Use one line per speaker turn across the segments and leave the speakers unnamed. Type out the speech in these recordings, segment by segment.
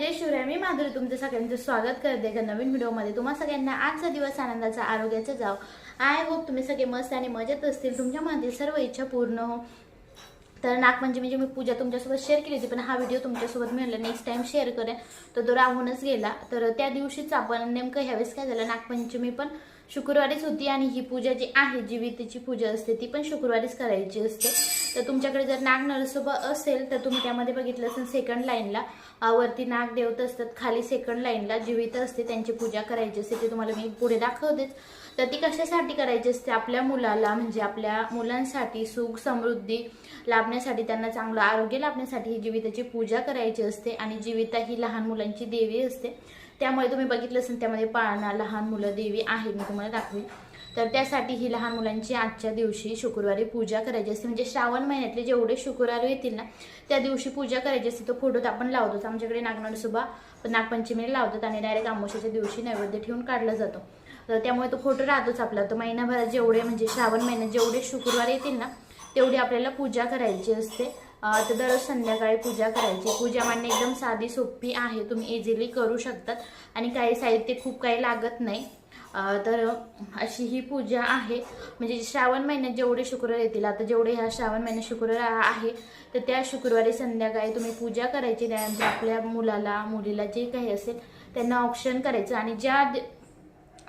म्हणजे स्वागत करते एका नवीन व्हिडिओमध्ये. तुम्हा सगळ्यांना आजचा दिवस आनंदाचा आरोग्याचा जाव. आय होप तुम्ही सगळे मस्त आणि मजेत असतील. तुमच्या मनातील सर्व इच्छा पूर्ण हो. तर नागपंचमी म्हणजे, म्हणजे मी पूजा तुमच्यासोबत शेअर केली होती पण हा व्हिडिओ तुमच्यासोबत मिळाला नेक्स्ट टाइम शेअर करेन. तर तो राहूनच गेला. तर त्या दिवशीच आपण नेमकं ह्यावेळेस काय झालं? नागपंचमी पण शुक्रवारीच होती आणि ही पूजा जी आहे जीवितेची पूजा असते ती पण शुक्रवारीच करायची असते. तर तुमच्याकडे जर नाग नरसोबा असेल तर तुम्ही त्यामध्ये बघितलं असेल सेकंड लाईनला वरती नाग देवत असतात खाली सेकंड लाईनला जीवित असते त्यांची पूजा करायची असते ते तुम्हाला मी पुढे दाखवतेच. तर ती कशासाठी करायची असते? आपल्या मुलाला म्हणजे आपल्या मुलांसाठी सुख समृद्धी लाभण्यासाठी त्यांना चांगलं आरोग्य लाभण्यासाठी ही जीविताची पूजा करायची असते आणि जीविता ही लहान मुलांची देवी असते. त्यामुळे तुम्ही बघितलं असेल त्यामध्ये पाळणा लहान मुलं देवी आहे मी तुम्हाला दाखवेन. तर त्यासाठी ही लहान मुलांची आजच्या दिवशी शुक्रवारी पूजा करायची असते. म्हणजे श्रावण महिन्यातले जेवढे शुक्रवार येतील ना त्या दिवशी पूजा करायची असते. तो फोटो आपण लावतोच. आमच्याकडे नागनाडसुबा नागपंचमीला लावतात आणि डायरेक्ट आमोशाच्या दिवशी नैवेद्य ठेवून काढला जातो. तर त्यामुळे तो फोटो राहतोच आपला. तर महिनाभरात जेवढे म्हणजे श्रावण महिन्यात जेवढे शुक्रवार येतील ना तेवढी आपल्याला पूजा करायची असते. तर दररोज संध्याकाळी पूजा करायची. पूजा मांडणे एकदम साधी सोपी आहे. तुम्ही इझिली करू शकतात. आणि काही साहित्य खूप काही लागत नाही. तर अशी ही पूजा आहे. म्हणजे श्रावण महिन्यात जेवढे शुक्रवार येतील आता जेवढे ह्या श्रावण महिन्यात शुक्रवार आहे तर त्या शुक्रवारी संध्याकाळी तुम्ही पूजा करायची. त्यानंतर आपल्या मुलाला मुलीला जे काही असेल त्यांना ऑप्शन करायचं आणि ज्या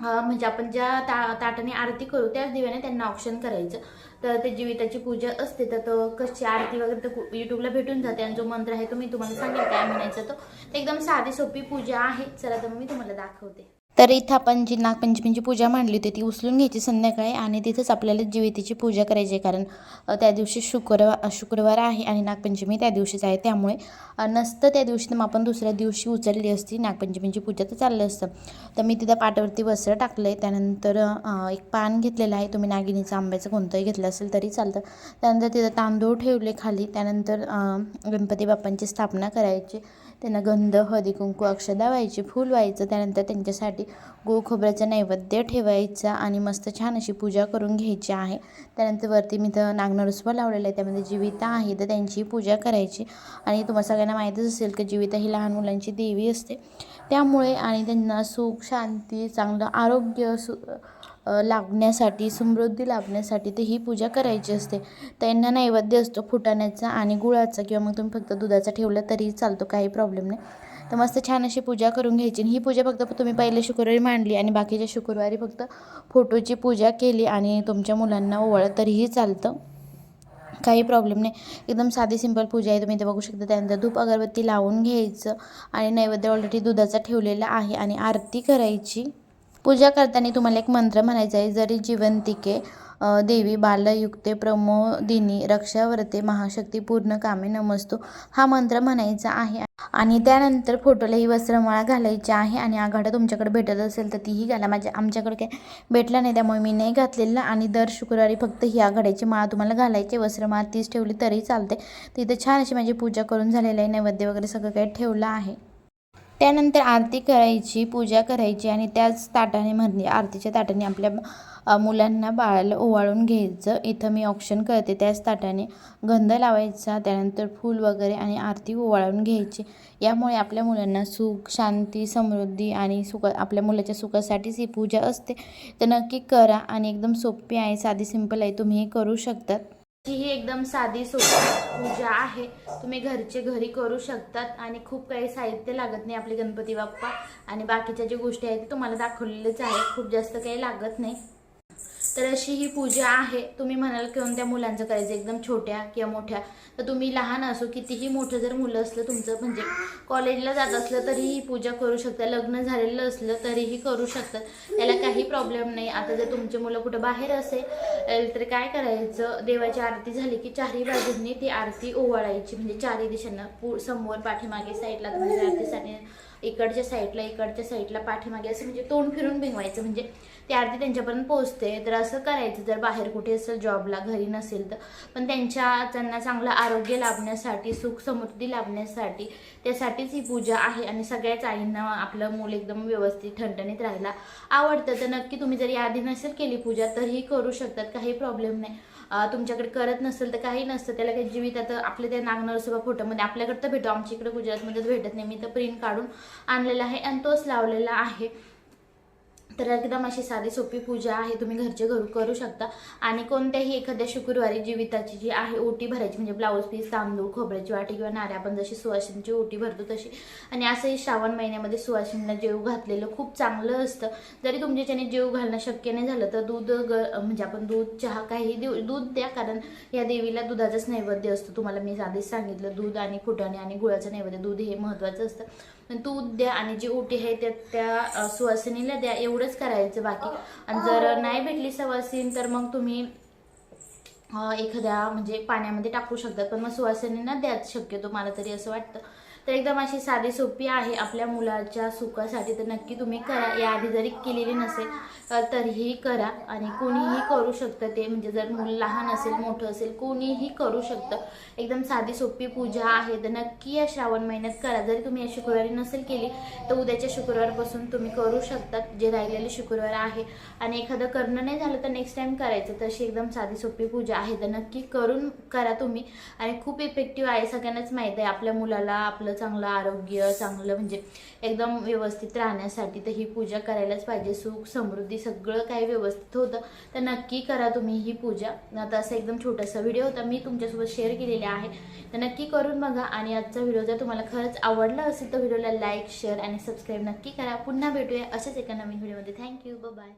म्हणजे आपण ज्या ता ताटाने आरती करू त्याच दिव्याने त्यांना ऑप्शन करायचं. तर ते जीविताची पूजा असते तर तो कशी आरती वगैरे तर यूट्यूबला भेटून जाते आणि जो मंत्र आहे तो मी तुम्हाला सांगेल काय म्हणायचं तो. ते एकदम साधी सोपी पूजा आहे. चला तर मी तुम्हाला दाखवते. तर इथं आपण जी नागपंचमीची पूजा मांडली होती ती उचलून घ्यायची संध्याकाळी आणि तिथंच आपल्याला जीवितीची पूजा करायची आहे. कारण त्या दिवशी शुक्रवार शुक्रवार आहे आणि नागपंचमी त्या दिवशीच आहे. त्यामुळे नसतं त्या दिवशी तर मग आपण दुसऱ्या दिवशी उचलली असती नागपंचमीची पूजा तर चाललं असतं. तर मी तिथं पाटावरती वस्त्र टाकलं आहे त्यानंतर एक पान घेतलेलं आहे. तुम्ही नागिनीचं आंब्याचं कोणतंही घेतलं असेल तरी चालतं. त्यानंतर तिथं तांदूळ ठेवले खाली. त्यानंतर गणपती बाप्पांची स्थापना करायची. त्यांना गंध हळदी कुंकू अक्षदा व्हायची फूल व्हायचं. त्यानंतर त्यांच्यासाठी गो खोबऱ्याचा नैवेद्य ठेवायचा आणि मस्त छान अशी पूजा करून घ्यायची आहे. त्यानंतर वरती मी तर नागनरसुबा लावलेला आहे. त्यामध्ये जीविता आहे तर त्यांची पूजा करायची. आणि तुम्हाला सगळ्यांना माहीतच असेल की जीविता ही लहान मुलांची देवी असते. त्यामुळे आणि त्यांना सुख शांती चांगलं आरोग्य सु लाभण्यासाठी समृद्धी लाभण्यासाठी ते ही पूजा करायची असते. त्यांना नैवेद्य असतो फुटाण्याचा आणि गुळाचा किंवा मग तुम्ही फक्त दुधाचा ठेवलं तरी चालतो काही प्रॉब्लेम नाही. तर मस्त छान अशी पूजा करून घ्यायची. आणि ही पूजा फक्त तुम्ही पहिले शुक्रवारी मांडली आणि बाकीच्या शुक्रवारी फक्त फोटोची पूजा केली आणि तुमच्या मुलांना ओवळ तरीही चालतं. काही प्रॉब्लेम नाही. एकदम साधी सिंपल पूजा आहे. तुम्ही इथे बघू शकता त्यानंतर धूप अगरबत्ती लावून घ्यायचं आणि नैवेद्य ऑलरेडी दुधाचा ठेवलेला आहे आणि आरती करायची. पूजा करताना तुम्हाला एक मंत्र म्हणायचा आहे जरी जिवंतिके देवी बालयुक्ते प्रमोदिनी रक्षावर्ते महाशक्ती पूर्ण कामे नमस्तो हा मंत्र म्हणायचा आहे. आणि त्यानंतर फोटोला ही वस्त्रमाळा घालायची आहे आणि आघाडा तुमच्याकडे भेटत असेल तर तीही घाला. माझ्या आमच्याकडे काय भेटला नाही त्यामुळे मी नाही घातलेलं आणि दर शुक्रवारी फक्त ही आघाड्याची माळ तुम्हाला घालायची वस्त्रमाळा तीच ठेवली तरी चालते तिथं छान अशी माझी पूजा करून झालेली आहे. नैवेद्य वगैरे सगळं काही ठेवलं आहे. त्यानंतर आरती करायची पूजा करायची आणि त्याच ताटाने म्हणजे आरतीच्या ताटाने आपल्या मुलांना बाळाला ओवाळून घ्यायचं. इथं मी ऑप्शन करते. त्याच ताटाने गंध लावायचा त्यानंतर फूल वगैरे आणि आरती ओवाळून घ्यायची. यामुळे आपल्या मुलांना सुख शांती समृद्धी आणि सुख आपल्या मुलाच्या सुखासाठीच ही पूजा असते. तर नक्की करा आणि एकदम सोपी आहे साधी सिंपल आहे. तुम्ही हे करू शकतात. ही एकदम साधी सोपी पूजा आहे. तुम्ही घरचे घरी करू शकतात आणि खूप काही साहित्य लागत नाही आपले गणपती बाप्पा आणि बाकीच्या ज्या गोष्टी आहेत ते तुम्हाला दाखवलेलेच आहे. खूप जास्त काही लागत नाही. तर अशी ही पूजा आहे. तुम्ही म्हणाल कोणत्या मुलांचं करायचं? एकदम छोट्या किंवा मोठ्या. तर तुम्ही लहान असो कितीही मोठं जर मुलं असलं तुमचं म्हणजे कॉलेजला जात असलं तरी ही पूजा करू शकता. लग्न झालेलं असलं तरीही करू शकतात त्याला काही प्रॉब्लेम नाही. आता जर तुमचे मुलं कुठं बाहेर असेल तर काय करायचं? देवाची आरती झाली की चारही बाजूंनी ती आरती ओवाळायची. म्हणजे चारही दिशांना पू समोर पाठीमागे साईडला म्हणजे आरतीसाठी इकडच्या साईडला इकडच्या साईडला पाठीमागे असं म्हणजे तोंड फिरून भिंगवायचं म्हणजे ते आरती त्यांच्यापर्यंत पोहोचते. तर असं करायचं. जर बाहेर कुठे असेल जॉबला घरी नसेल तर. पण त्यांच्या त्यांना चांगलं आरोग्य लाभण्यासाठी सुख समृद्धी लाभण्यासाठी त्यासाठीच ही पूजा आहे. आणि सगळ्याच आईंना आपलं मूल एकदम व्यवस्थित ठणठणीत राहायला आवडतं. तर नक्की तुम्ही जर यादी नसेल केली पूजा तरीही करू शकतात. काही प्रॉब्लेम नाही. तुमच्याकडे करत नसेल तर काही नसतं. त्याला काही जीवित आता आपल्या त्या नागनरसोबा फोटोमध्ये आपल्याकडे तर भेटतो. आमच्या इकडे गुजरातमध्ये भेटत नाही. मी तर प्रिंट काढून आणलेला आहे आणि तोच लावलेला आहे. तर एकदम अशी साधी सोपी पूजा आहे. तुम्ही घरचे घरू करू शकता. आणि कोणत्याही एखाद्या शुक्रवारी जीविताची जी आहे ओटी भरायची म्हणजे ब्लाऊज पीस तांदूळ खोबऱ्याची वाटी किंवा नारे आपण जशी सुवासिनीची ओटी भरतो तशी. आणि असंही श्रावण महिन्यामध्ये सुवासिनीला जेव घातलेलं खूप चांगलं असतं. जरी तुमच्याच्याने जेव घालणं शक्य नाही झालं तर दूध ग म्हणजे आपण दूध चहा काही देऊ दूध द्या. कारण या देवीला दुधाचंच नैवेद्य असतो. तुम्हाला मी आधीच सांगितलं दूध आणि फुटाणे आणि गुळाचं नैवेद्य दूध हे महत्त्वाचं असतं. दूध द्या आणि जी ओटी आहे त्या त्या सुवासिनीला द्या एवढंच करायचं बाकी. आणि जर नाही भेटली सुवासीन तर मग तुम्ही एखाद्या म्हणजे पाण्यामध्ये टाकू शकतात पण मग सुवासिनींना द्याच शक्यतो मला तरी असं वाटतं. तर एकदम अशी साधी सोपी आहे आपल्या मुलाच्या सुखासाठी. तर नक्की तुम्ही करा. याआधी जरी केलेली नसेल तरीही करा. आणि कोणीही करू शकतं ते. म्हणजे जर मूल लहान असेल मोठं असेल कोणीही करू शकतं. एकदम साधी सोपी पूजा आहे. तर नक्की या श्रावण महिन्यात करा. जरी तुम्ही या शुक्रवारी नसेल केली तर उद्याच्या शुक्रवारपासून तुम्ही करू शकतात. जे राहिलेले शुक्रवार आहे. आणि एखादं करणं नाही झालं तर नेक्स्ट टाईम करायचं. तशी एकदम साधी सोपी पूजा आहे. तर नक्की करून करा तुम्ही. आणि खूप इफेक्टिव्ह आहे. सगळ्यांनाच माहीत आहे. आपल्या मुलाला आपलं चांगलं आरोग्य चांगलं म्हणजे एकदम व्यवस्थित राहण्यासाठी तर ही पूजा करायलाच पाहिजे. सुख समृद्धी सगळं काही व्यवस्थित होतं. तर नक्की करा तुम्ही ही पूजा. आता असा एकदम छोटासा व्हिडिओ होता. मी तुमच्यासोबत शेअर केलेला आहे. तर नक्की करून बघा आणि आजचा व्हिडिओ जर तुम्हाला खरंच आवडला असेल तर व्हिडिओला लाईक शेअर आणि सबस्क्राईब नक्की करा. पुन्हा भेटूया असेच एका नवीन व्हिडिओमध्ये. थँक्यू. बाय